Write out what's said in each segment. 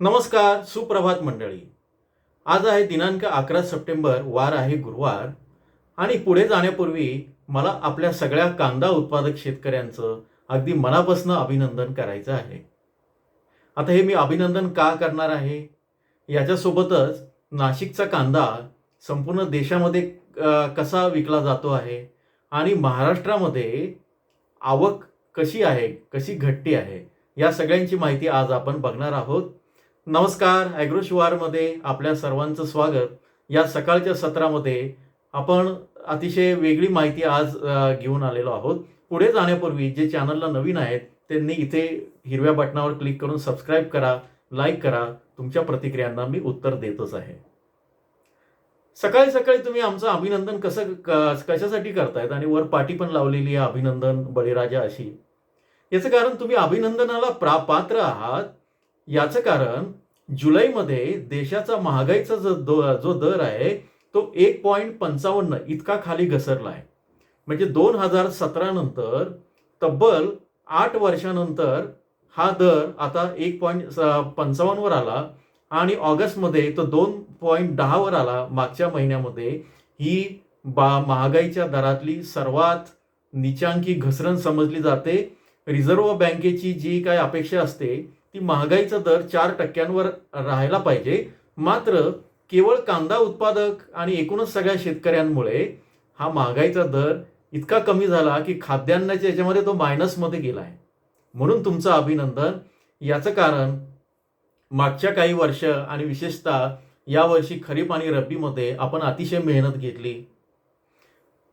नमस्कार सुप्रभात मंडळी. आज आहे दिनांक अकरा सप्टेंबर वार आहे गुरुवार. आणि पुढे जाण्यापूर्वी मला आपल्या सगळ्या कांदा उत्पादक शेतकऱ्यांचं अगदी मनापासून अभिनंदन करायचं आहे. आता हे मी अभिनंदन का करणार आहे? याच्यासोबतच नाशिकचा कांदा संपूर्ण देशामध्ये कसा विकला जातो आहे? आणि महाराष्ट्रामध्ये आवक कशी आहे? कशी घटती आहे? या सगळ्यांची माहिती आज आपण बघणार आहोत. नमस्कार ॲग्रो शिवारमध्ये आपल्या सर्वांचं स्वागत. या सकाळच्या सत्रामध्ये आपण अतिशय वेगळी माहिती आज घेऊन आलेलो आहोत. पुढे जाण्यापूर्वी जे चॅनलला नवीन आहेत त्यांनी इथे हिरव्या बटनावर क्लिक करून सबस्क्राईब करा लाईक करा. तुमच्या प्रतिक्रियांना मी उत्तर देतच आहे. सकाळी सकाळी तुम्ही आमचं अभिनंदन कसं कशासाठी करतायत आणि वर पाठी पण लावलेली आहे अभिनंदन बळीराजा अशी. याचं कारण तुम्ही अभिनंदनाला प्रा पात्र आहात याचं कारण जुलैमध्ये देशाचा महागाईचा जो दो- जो दर आहे तो एक पॉईंट पंचावन्न इतका खाली घसरला आहे म्हणजे दोन हजार सतरा नंतर तब्बल आठ वर्षानंतर हा दर आता एक पॉईंट पंचावन्नवर आला आणि ऑगस्टमध्ये तो दोन पॉईंट दहावर आला. मागच्या महिन्यामध्ये ही बा महागाईच्या दरातली सर्वात निचांकी घसरण समजली जाते. रिझर्व्ह बँकेची जी काय अपेक्षा असते की महागाईचा दर चार टक्क्यांवर राहायला पाहिजे. मात्र केवळ कांदा उत्पादक आणि एकूणच सगळ्या शेतकऱ्यांमुळे हा महागाईचा दर इतका कमी झाला की खाद्यान्नाच्या याच्यामध्ये तो मायनसमध्ये गेला आहे. म्हणून तुमचं अभिनंदन. याचं कारण मागच्या काही वर्ष आणि विशेषतः यावर्षी खरीप आणि रब्बीमध्ये आपण अतिशय मेहनत घेतली.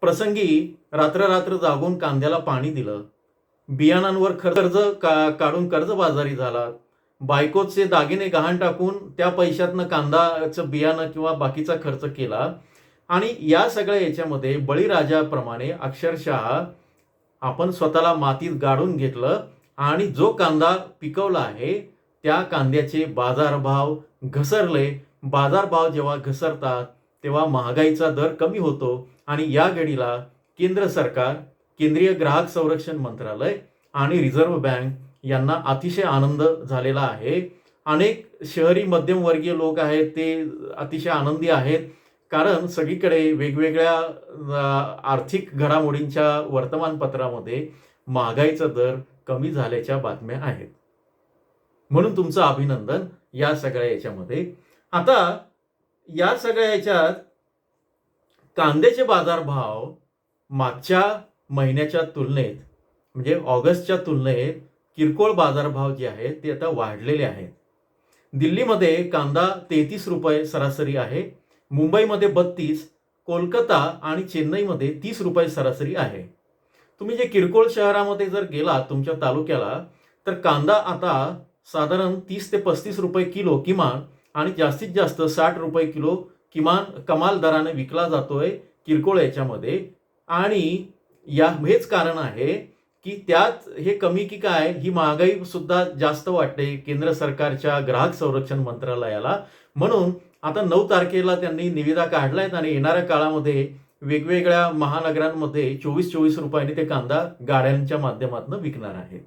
प्रसंगी रात्र रात्र जागून कांद्याला पाणी दिलं. बियाणांवर कर्ज का काढून कर्जबाजारी झाला. बायकोचे दागिने गहाण टाकून त्या पैशातनं कांदाचं बियाणं किंवा बाकीचा खर्च केला. आणि या सगळ्या याच्यामध्ये बळीराजाप्रमाणे अक्षरशः आपण स्वतःला मातीत गाडून घेतलं आणि जो कांदा पिकवला आहे त्या कांद्याचे बाजारभाव घसरले. बाजारभाव जेव्हा घसरतात तेव्हा महागाईचा दर कमी होतो आणि या घडीला केंद्र सरकार केंद्रीय ग्राहक संरक्षण मंत्रालय आणि रिझर्व्ह बँक यांना अतिशय आनंद झालेला आहे. अनेक शहरी मध्यमवर्गीय लोक आहेत ते अतिशय आनंदी आहेत. कारण सगळीकडे वेगवेगळ्या आर्थिक घडामोडींच्या वर्तमानपत्रामध्ये महागाईचा दर कमी झाल्याच्या बातम्या आहेत. म्हणून तुमचं अभिनंदन या सगळ्या याच्यामध्ये. आता या सगळ्या याच्यात कांद्याचे बाजारभाव मागच्या महिन्याच्या तुलनेत म्हणजे ऑगस्टच्या तुलनेत किरकोळ बाजारभाव जे आहेत ते आता वाढलेले आहेत. दिल्लीमध्ये कांदा तेहतीस रुपये सरासरी आहे मुंबईमध्ये बत्तीस कोलकाता आणि चेन्नईमध्ये तीस रुपये सरासरी आहे. तुम्ही जे किरकोळ शहरामध्ये जर गेला तुमच्या तालुक्याला तर कांदा आता साधारण तीस ते पस्तीस रुपये किलो किमान आणि जास्तीत जास्त साठ रुपये किलो किमान कमाल दराने विकला जातोय किरकोळ याच्यामध्ये. आणि या हेच कारण आहे की त्यात हे कमी की काय ही महागाई सुद्धा जास्त वाटते केंद्र सरकारच्या ग्राहक संरक्षण मंत्रालयाला. म्हणून आता नऊ तारखेला त्यांनी निविदा काढल्यात आणि येणाऱ्या काळामध्ये वेगवेगळ्या महानगरांमध्ये चोवीस चोवीस रुपयांनी ते कांदा गाड्यांच्या माध्यमातून विकणार आहेत.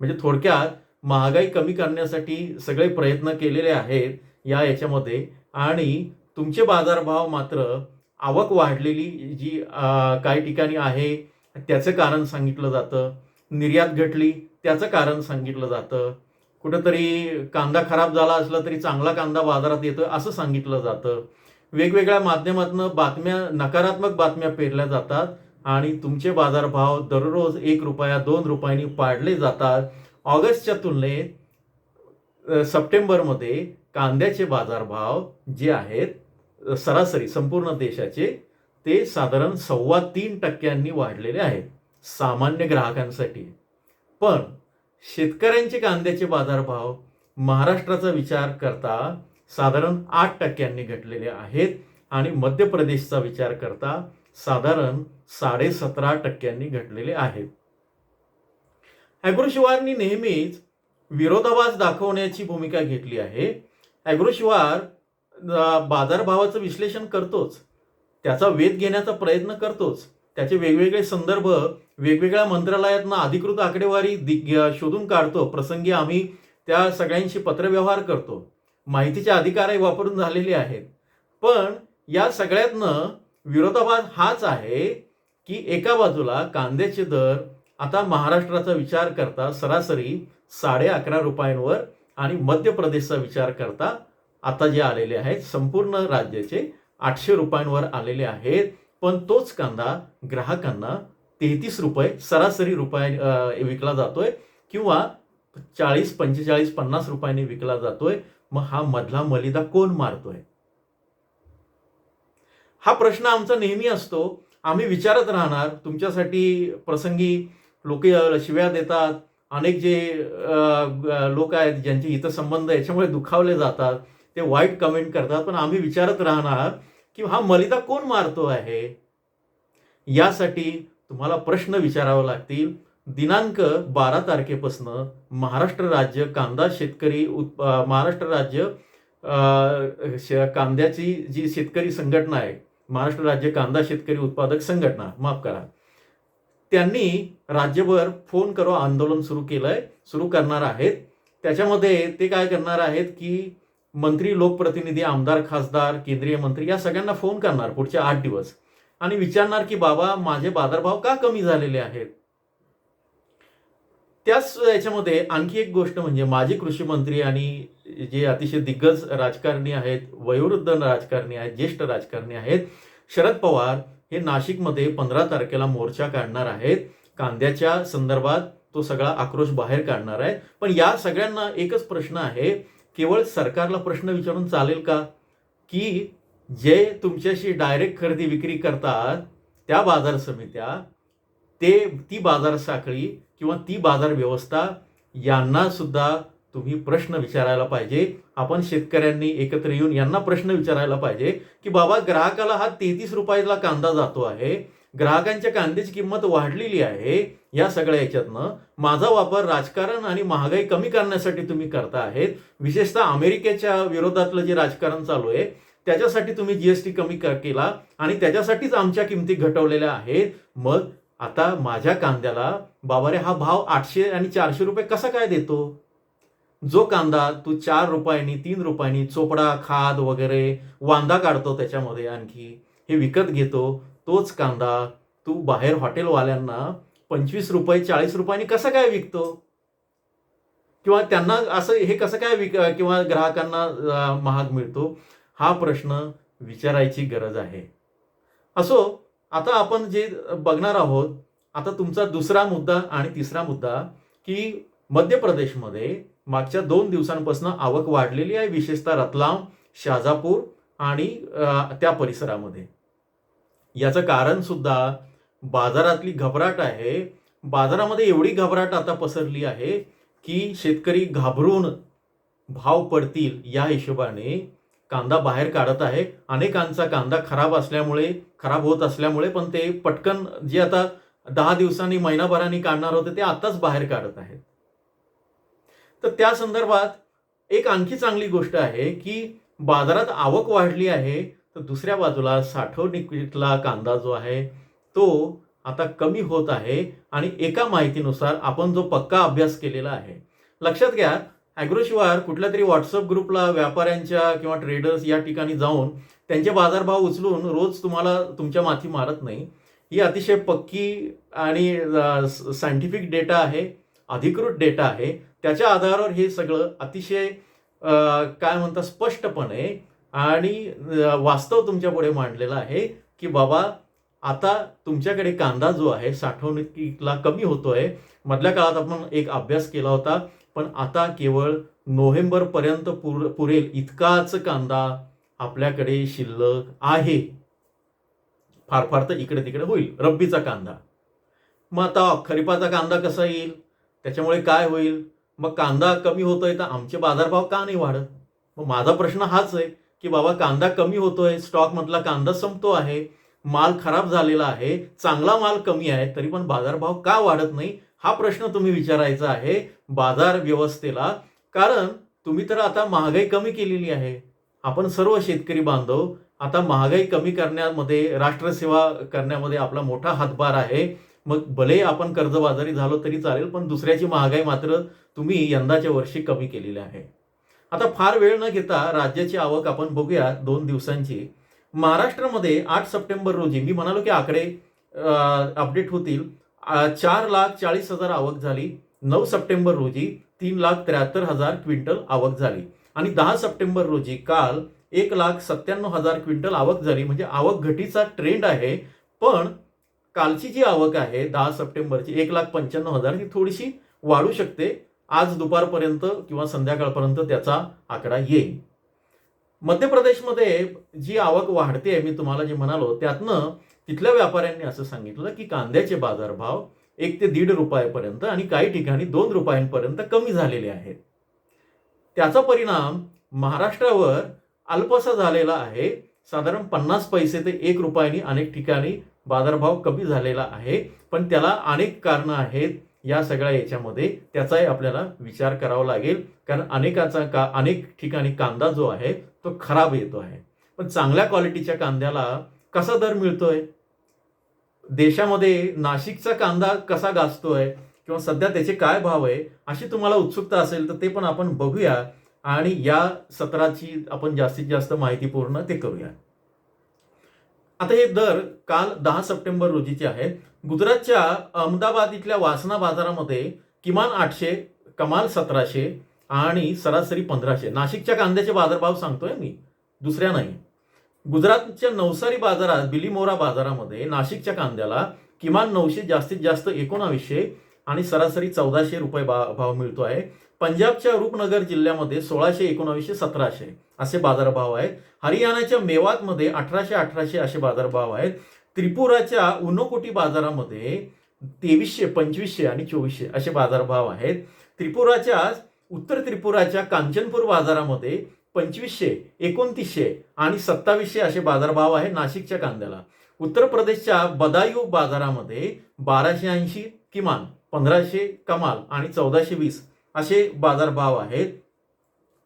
म्हणजे थोडक्यात महागाई कमी करण्यासाठी सगळे प्रयत्न केलेले आहेत या याच्यामध्ये. आणि तुमचे बाजारभाव मात्र आवक वाढलेली जी काही ठिकाणी आहे त्याचं कारण सांगितलं जातं. निर्यात घटली त्याचं कारण सांगितलं जातं. कुठंतरी कांदा खराब झाला असला तरी चांगला कांदा बाजारात येतो असं सांगितलं जातं. वेगवेगळ्या माध्यमातून बातम्या नकारात्मक बातम्या पेरल्या जातात आणि तुमचे बाजारभाव दररोज एक रुपया दोन रुपयांनी पाडले जातात. ऑगस्टच्या तुलनेत सप्टेंबरमध्ये कांद्याचे बाजारभाव जे आहेत सरासरी संपूर्ण देशाचे ते साधारण सव्वा तीन टक्क्यांनी वाढलेले आहेत सामान्य ग्राहकांसाठी. पण शेतकऱ्यांचे कांद्याचे बाजारभाव महाराष्ट्राचा विचार करता साधारण आठ टक्क्यांनी घटलेले आहेत आणि मध्य प्रदेशचा विचार करता साधारण साडेसतरा टक्क्यांनी घटलेले आहेत. ॲग्रोशिवारनी नेहमीच विरोधाभास दाखवण्याची भूमिका घेतली आहे. ॲग्रोशिवार बाजारभावाचं विश्लेषण करतोच. त्याचा वेध घेण्याचा प्रयत्न करतोच. त्याचे वेगवेगळे संदर्भ वेगवेगळ्या मंत्रालयातनं अधिकृत आकडेवारी दि- शोधून काढतो. प्रसंगी आम्ही त्या सगळ्यांशी पत्रव्यवहार करतो. माहितीचे अधिकारही वापरून झालेले आहेत. पण या सगळ्यातनं विरोधाभास हाच आहे की एका बाजूला कांद्याचे दर आता महाराष्ट्राचा विचार करता सरासरी साडे अकरा रुपयांवर आणि मध्य प्रदेशचा विचार करता आता जे आलेले आहेत संपूर्ण राज्याचे आठशे रुपयांवर आलेले आहेत. पण तोच कांदा ग्राहकांना तेहतीस रुपये सरासरी रुपये विकला जातोय किंवा चाळीस पंचेचाळीस पन्नास रुपयाने विकला जातोय. मग हा मधला मलिदा कोण मारतोय? हा प्रश्न आमचा नेहमी असतो. आम्ही विचारत राहणार. तुमच्यासाठी प्रसंगी लोक शिव्या देतात. अनेक जे लोक आहेत ज्यांचे हितसंबंध याच्यामुळे दुखावले जातात. ते वाईट कमेंट करतात पण आम्ही विचारत राहणार की हा मलिदा कोण मारतो आहे? यासाठी तुम्हाला प्रश्न विचारावे लागतील. दिनांक बारा तारखेपासून महाराष्ट्र राज्य कांदा शेतकरी उत् महाराष्ट्र राज्य कांद्याची जी शेतकरी संघटना आहे महाराष्ट्र राज्य कांदा शेतकरी उत्पादक संघटना माफ करा. त्यांनी राज्यभर फोन करो आंदोलन सुरू केलंय सुरू करणार आहेत. त्याच्यामध्ये ते काय करणार आहेत की मंत्री लोकप्रतिनिधी आमदार खासदार केंद्रीय मंत्री या सगळ्यांना फोन करणार पुढचे आठ दिवस. आणि विचारणार की बाबा माझे बाजारभाव का कमी झालेले आहेत? त्याच याच्यामध्ये आणखी एक गोष्ट म्हणजे माजी कृषी मंत्री आणि जे अतिशय दिग्गज राजकारणी आहेत वयोवृद्ध राजकारणी आहेत ज्येष्ठ राजकारणी आहेत शरद पवार हे नाशिकमध्ये पंधरा तारखेला मोर्चा काढणार आहेत. कांद्याच्या संदर्भात तो सगळा आक्रोश बाहेर काढणार आहे. पण या सगळ्यांना एकच प्रश्न आहे केवळ सरकारला प्रश्न विचारून चालेल का? की जे तुमच्याशी डायरेक्ट खरेदी विक्री करतात त्या बाजार समित्या ते ती बाजार साखळी किंवा ती बाजार व्यवस्था यांना सुद्धा तुम्ही प्रश्न विचारायला पाहिजे. आपण शेतकऱ्यांनी एकत्र येऊन यांना प्रश्न विचारायला पाहिजे की बाबा ग्राहकाला हा तेहतीस रुपयाला कांदा जातो आहे. ग्राहकांच्या कांद्याची किंमत वाढलेली आहे या सगळ्या याच्यातनं माझा वापर राजकारण आणि महागाई कमी करण्यासाठी तुम्ही करता आहेत. विशेषतः अमेरिकेच्या विरोधातलं जे राजकारण चालू आहे त्याच्यासाठी तुम्ही जीएसटी कमी केला आणि त्याच्यासाठीच आमच्या किमती घटवलेल्या आहेत. मग आता माझ्या कांद्याला बाबा रे हा भाव आठशे आणि चारशे रुपये कसा काय देतो? जो कांदा तू चार रुपयांनी तीन रुपयांनी चोपडा खाद वगैरे वांदा काढतो त्याच्यामध्ये आणखी हे विकत घेतो तोच कांदा तू बाहेर हॉटेलवाल्यांना पंचवीस रुपये चाळीस रुपयांनी कसं काय विकतो? किंवा त्यांना असं हे कसं काय विक किंवा ग्राहकांना महाग मिळतो? हा प्रश्न विचारायची गरज आहे. असो आता आपण जे बघणार आहोत आता तुमचा दुसरा मुद्दा आणि तिसरा मुद्दा की मध्य प्रदेशमध्ये मागच्या दोन दिवसांपासून आवक वाढलेली आहे विशेषतः रतलाम शाजापूर आणि त्या परिसरामध्ये. याचं कारण सुद्धा बाजारातली घबराट आहे. बाजारामध्ये एवढी घबराट आता पसरली आहे की शेतकरी घाबरून भाव पडतील या हिशोबाने कांदा बाहेर काढत आहे. अनेकांचा कांदा खराब असल्यामुळे खराब होत असल्यामुळे पण ते पटकन जे आता दहा दिवसांनी महिनाभराने काढणार होते ते आताच बाहेर काढत आहेत. तर त्या संदर्भात एक आणखी चांगली गोष्ट आहे की बाजारात आवक वाढली आहे. तर दुसऱ्या बाजूला साठवणुकीतला कांदा जो आहे तो आता कमी होत आहे आणि एका माहितीनुसार आपण जो पक्का अभ्यास केलेला आहे. लक्षात घ्या ॲग्रोशिवार कुठल्या तरी व्हॉट्सअप ग्रुपला व्यापाऱ्यांच्या किंवा ट्रेडर्स या ठिकाणी जाऊन त्यांचे बाजारभाव उचलून रोज तुम्हाला तुमच्या माथी मारत नाही. ही अतिशय पक्की आणि सायंटिफिक डेटा आहे अधिकृत डेटा आहे. त्याच्या आधारावर हे सगळं अतिशय काय म्हणतात स्पष्टपणे आणि वास्तव तुमच्यापुढे मांडलेलं आहे की बाबा आता तुमच्याकडे कांदा जो आहे साठवणुकीला कमी होतोय. मधल्या काळात आपण एक अभ्यास केला होता पण आता केवळ नोव्हेंबर पर्यंत पुर पुरेल इतकाच कांदा आपल्याकडे शिल्लक आहे. फार फार तर इकडे तिकडे होईल रब्बीचा कांदा. मग आता खरीपाचा कांदा कसा येईल? त्याच्यामुळे काय होईल? मग कांदा कमी होतोय तर आमचे बाजारभाव का नाही वाढत? मग माझा प्रश्न हाच आहे. की बाबा कांदा कमी होतोय स्टॉक मधला कांदा संपतो आहे माल खराब झालेला आहे चांगला माल कमी आहे तरी पण बाजारभाव का वाढत नाही? हा प्रश्न तुम्ही विचारायचा आहे बाजार व्यवस्थेला. कारण तुम्ही तर आता महागाई कमी केलेली आहे. आपण सर्व शेतकरी बांधव आता महागाई कमी करण्यामध्ये राष्ट्रसेवा करण्यामध्ये आपला मोठा हातभार आहे. मग भले आपण कर्जबाजारी झालो तरी चालेल पण दुसऱ्याची महागाई मात्र तुम्ही यंदाच्या वर्षी कमी केलेली आहे. आता फार वेळ न घेता राज्याची आवक आपण बघूया दोन दिवसांची. महाराष्ट्रामध्ये आठ सप्टेंबर रोजी मी म्हणालो की आकडे अपडेट होतील. चार लाख चाळीस हजार आवक झाली. नऊ सप्टेंबर रोजी तीन लाख त्र्याहत्तर हजार क्विंटल आवक झाली. आणि दहा सप्टेंबर रोजी काल एक लाख सत्त्याण्णव हजार क्विंटल आवक झाली. म्हणजे आवक घटीचा ट्रेंड आहे. पण कालची जी आवक आहे दहा सप्टेंबरची एक लाख पंच्याण्णव हजार ही थोडीशी वाढू शकते. आज दुपारपर्यंत किंवा संध्याकाळपर्यंत त्याचा आकडा येईल. मध्य प्रदेशमध्ये जी आवक वाढते मी तुम्हाला जे म्हणालो त्यातनं तिथल्या व्यापाऱ्यांनी असं सांगितलं की कांद्याचे बाजारभाव एक ते दीड रुपयापर्यंत आणि काही ठिकाणी दोन रुपयांपर्यंत कमी झालेले आहेत. त्याचा परिणाम महाराष्ट्रावर अल्पसा झालेला आहे. साधारण पन्नास पैसे ते एक रुपयांनी अनेक ठिकाणी बाजारभाव कमी झालेला आहे. पण त्याला अनेक कारणं आहेत. या सगळ्या याच्यामध्ये त्याचाही आपल्याला विचार करावा लागेल. कारण अनेकाचा का अनेक ठिकाणी कांदा जो आहे तो खराब येतो आहे. पण चांगल्या क्वालिटीच्या कांद्याला कसा दर मिळतोय? देशामध्ये नाशिकचा कांदा कसा गाजतोय? किंवा सध्या त्याचे काय भाव आहे? अशी तुम्हाला उत्सुकता असेल तर ते पण आपण बघूया. आणि या सत्राची आपण जास्तीत जास्त माहितीपूर्ण ते करूया. आता हे दर काल दहा सप्टेंबर रोजीचे आहेत. गुजरातच्या अहमदाबाद इथल्या वासना बाजारामध्ये किमान आठशे कमाल सतराशे आणि सरासरी पंधराशे. नाशिकच्या कांद्याचे बाजारभाव सांगतोय मी दुसऱ्या नाही. गुजरातच्या नवसारी बाजारात बिलीमोरा बाजारामध्ये नाशिकच्या कांद्याला किमान नऊशे जास्तीत जास्त एकोणावीसशे आणि सरासरी चौदाशे रुपये बा भाव मिळतो आहे. पंजाबच्या रूपनगर जिल्ह्यामध्ये सोळाशे एकोणावीसशे सतराशे असे बाजारभाव आहेत. हरियाणाच्या मेवातमध्ये अठराशे अठराशे असे बाजारभाव आहेत. त्रिपुराच्या उनोकोटी बाजारामध्ये तेवीसशे पंचवीसशे आणि चोवीसशे असे बाजारभाव आहेत. त्रिपुराच्या उत्तर त्रिपुराच्या कांचनपूर बाजारामध्ये पंचवीसशे एकोणतीसशे आणि सत्तावीसशे असे बाजारभाव आहे नाशिकच्या कांद्याला. उत्तर प्रदेशच्या बदायू बाजारामध्ये बाराशे ऐंशी किमान पंधराशे कमाल आणि चौदाशे वीस असे बाजारभाव आहेत.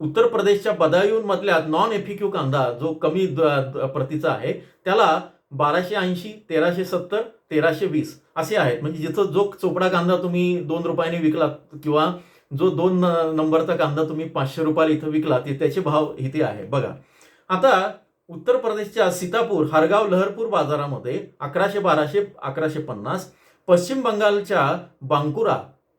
उत्तर प्रदेशच्या बदायूंमधल्या नॉन एफिक्यू कांदा जो कमी द- प्रतीचा आहे त्याला बाराशे ऐंशी तेराशे सत्तर तेराशे वीस असे आहेत. म्हणजे जिथं जो चोपडा कांदा तुम्ही दोन रुपयाने विकला किंवा जो दोन न- नंबरचा कांदा तुम्ही पाचशे रुपयाला इथं विकला ते त्याचे भाव इथे आहे. बघा. आता उत्तर प्रदेशच्या सीतापूर हरगाव लहरपूर बाजारामध्ये अकराशे बाराशे अकराशे पन्नास पश्चिम बंगालच्या बांकुरा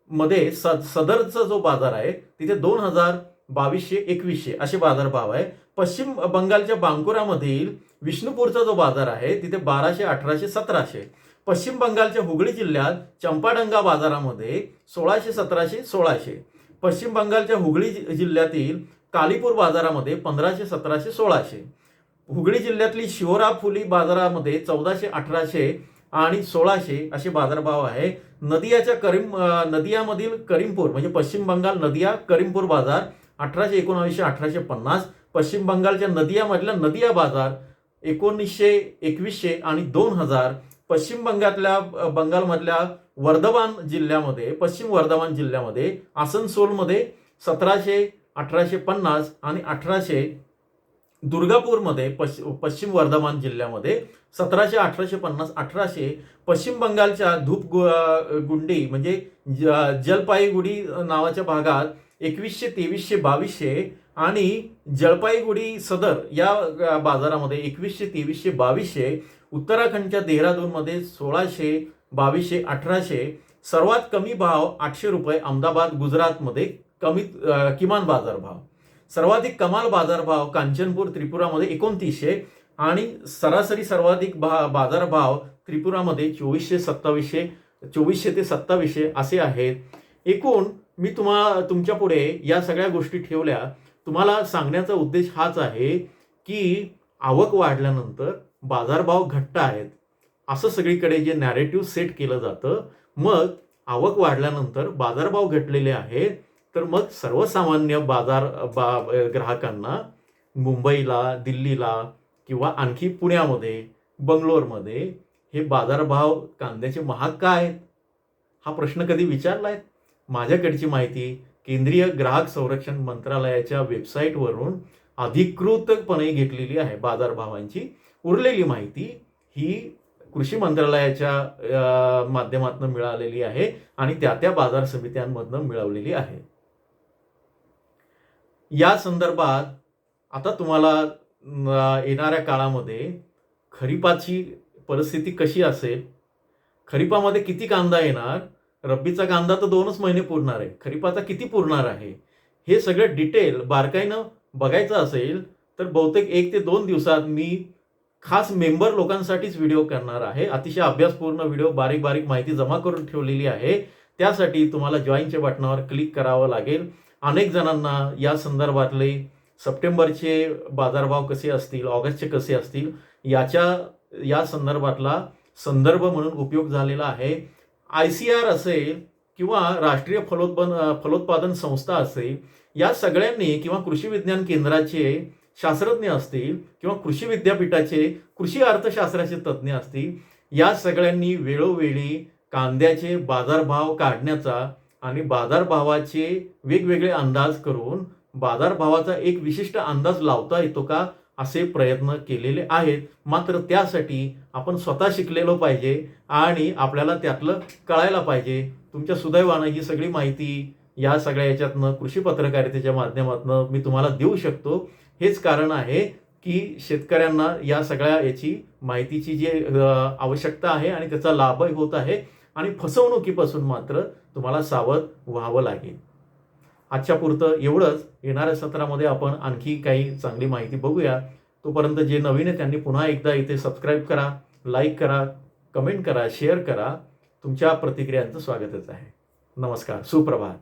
मध्ये स सदरचा जो बाजार आहे तिथे दोन हजार बावीसशे एकवीसशे असे बाजारभाव आहे. पश्चिम बंगालच्या बांकुरामधील विष्णुपूरचा जो बाजार आहे तिथे बाराशे अठराशे सतराशे. पश्चिम बंगालच्या हुगळी जिल्ह्यात चंपाडंगा बाजारामध्ये सोळाशे सतराशे सोळाशे. पश्चिम बंगालच्या हुगळी जि- जिल्ह्यातील कालीपूर बाजारामध्ये पंधराशे सतराशे सोळाशे. हुगळी जिल्ह्यातली शिवरा फुली बाजारामध्ये चौदाशे अठराशे आणि सोळाशे असे बाजारभाव आहे. नदियाच्या करीम नदियामधील करीमपूर म्हणजे पश्चिम बंगाल नदिया करीमपूर बाजार अठराशे एकोणावीसशे अठराशे पन्नास पश्चिम बंगालच्या नदियामधल्या नदिया बाजार एकोणीसशे एकवीसशे आणि दोन हजार पश्चिम बंगातल्या बंगालमधल्या वर्धमान जिल्ह्यामध्ये पश्चिम वर्धमान जिल्ह्यामध्ये आसनसोलमध्ये सतराशे अठराशे पन्नास आणि अठराशे दुर्गापूरमध्ये पश पश्चिम वर्धमान जिल्ह्यामध्ये सतराशे अठराशे पन्नास अठराशे पश्चिम बंगालच्या धूप गु- गुंडी म्हणजे ज- जलपाईगुडी नावाच्या भागात एकवीसशे तेवीसशे बावीसशे आणि जलपाईगुडी सदर या बाजारामध्ये एकवीसशे तेवीसशे बावीसशे उत्तराखंडच्या देहरादूनमध्ये सोळाशे बावीसशे अठराशे सर्वात कमी भाव आठशे रुपये अहमदाबाद गुजरातमध्ये कमी किमान बाजारभाव सर्वाधिक कमाल बाजारभाव कांचनपूर त्रिपुरामध्ये एकोणतीसशे आणि सरासरी सर्वाधिक भा बाजारभाव त्रिपुरामध्ये चोवीसशे सत्तावीसशे चोवीसशे ते सत्तावीसशे असे आहेत. एकूण मी तुम्हा तुमच्यापुढे या सगळ्या गोष्टी ठेवल्या. तुम्हाला सांगण्याचा उद्देश हाच आहे की आवक वाढल्यानंतर बाजारभाव घट्ट आहेत. असं सगळीकडे जे नॅरेटिव्ह सेट केलं जातं मग आवक वाढल्यानंतर बाजारभाव घटलेले आहेत तर मग सर्वसामान्य बाजार बा ग्राहकांना मुंबईला दिल्लीला किंवा आणखी पुण्यामध्ये बंगलोरमध्ये हे बाजारभाव कांद्याचे महाग का आहेत? हा प्रश्न कधी विचारला आहे माझ्याकडची माहिती केंद्रीय ग्राहक संरक्षण मंत्रालयाच्या वेबसाईटवरून अधिकृतपणे घेतलेली आहे. बाजारभावांची उरलेली माहिती ही कृषी मंत्रालयाच्या माध्यमातून मिळालेली आहे आणि त्या त्या बाजार समित्यांमधनं मिळवलेली आहे. या संदर्भात आता तुम्हाला येणाऱ्या काळामध्ये खरीपाची परिस्थिती कशी असेल? खरीपामध्ये किती कांदा येणार? रब्बीचा कांदा तर दोनच महिने पुरणार आहे. खरीपाचा किती पुरणार आहे? हे सगळं डिटेल बारकाईनं बघायचं असेल तर बहुतेक एक ते दोन दिवसात मी खास मेंबर लोकांसाठीच व्हिडिओ करणार आहे. अतिशय अभ्यासपूर्ण व्हिडिओ बारीक बारीक माहिती जमा करून ठेवलेली आहे. त्यासाठी तुम्हाला जॉईनच्या बटनावर क्लिक करावं लागेल. अनेक जणांना या संदर्भातले सप्टेंबरचे बाजारभाव कसे असतील ऑगस्टचे कसे असतील याच्या या संदर्भातला संदर्भ म्हणून उपयोग झालेला आहे. आय सी आर असेल किंवा राष्ट्रीय फलोत्पन फलोत्पादन संस्था असेल या सगळ्यांनी किंवा कृषी विज्ञान केंद्राचे शास्त्रज्ञ असतील किंवा कृषी विद्यापीठाचे कृषी अर्थशास्त्राचे तज्ज्ञ असतील या सगळ्यांनी वेळोवेळी कांद्याचे बाजारभाव काढण्याचा आणि बाजारभावाचे वेगवेगळे अंदाज करून बाजारभावाचा एक विशिष्ट अंदाज लावता येतो का? असे प्रयत्न केलेले आहेत. मात्र त्यासाठी आपण स्वतः शिकलेलो पाहिजे आणि आपल्याला त्यातलं कळायला पाहिजे. तुमच्या सुदैवानं ही सगळी माहिती या सगळ्या याच्यातनं कृषी पत्रकारितेच्या माध्यमातून मी तुम्हाला देऊ शकतो. हेच कारण आहे की शेतकऱ्यांना या सगळ्या याची माहितीची जी आवश्यकता आहे आणि त्याचा लाभही होत आहे. आणि फसवणुकीपासून मात्र तुम्हाला सावध व्हावं लागेल. आजच्या पुरतं एवढंच. येणाऱ्या सत्रामध्ये आपण आणखी काही चांगली माहिती बघूया. तोपर्यंत जे नवीन आहे त्यांनी पुन्हा एकदा इथे सबस्क्राईब करा लाईक करा कमेंट करा शेअर करा. तुमच्या प्रतिक्रियांचं स्वागतच आहे. नमस्कार सुप्रभात.